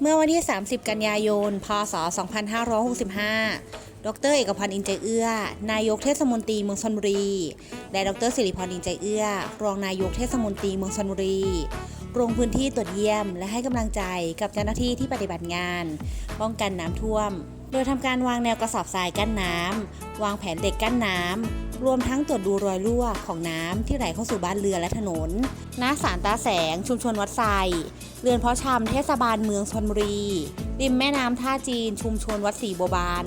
เมื่อวันที่ 30 กันยายน พศ 2565 ดรเอกพันธ์อินใจเอื้อ นายกเทศมนตรีเมืองชลบุรี และดรสิริพรอินใจเอื้อ รองนายกเทศมนตรีเมืองชลบุรีลงพื้นที่ตรวจเยี่ยม และให้กำลังใจกับเจ้าหน้าที่ที่ปฏิบัติงาน ป้องกันน้ำท่วม โดยทำการวางแนวกระสอบทรายกั้นน้ำ วางแผนเหล็กกั้นน้ำ รวมทั้งตรวจดูรอยรั่วของน้ำที่ไหลเข้าสู่บ้านเรือและถนนณสารตาแสงชุมชนวัดไซเรือนเพาะชำเทศบาลเมืองชนบุรี ริมแม่น้ำท่าจีนชุมชนวัดศรีบัวบาน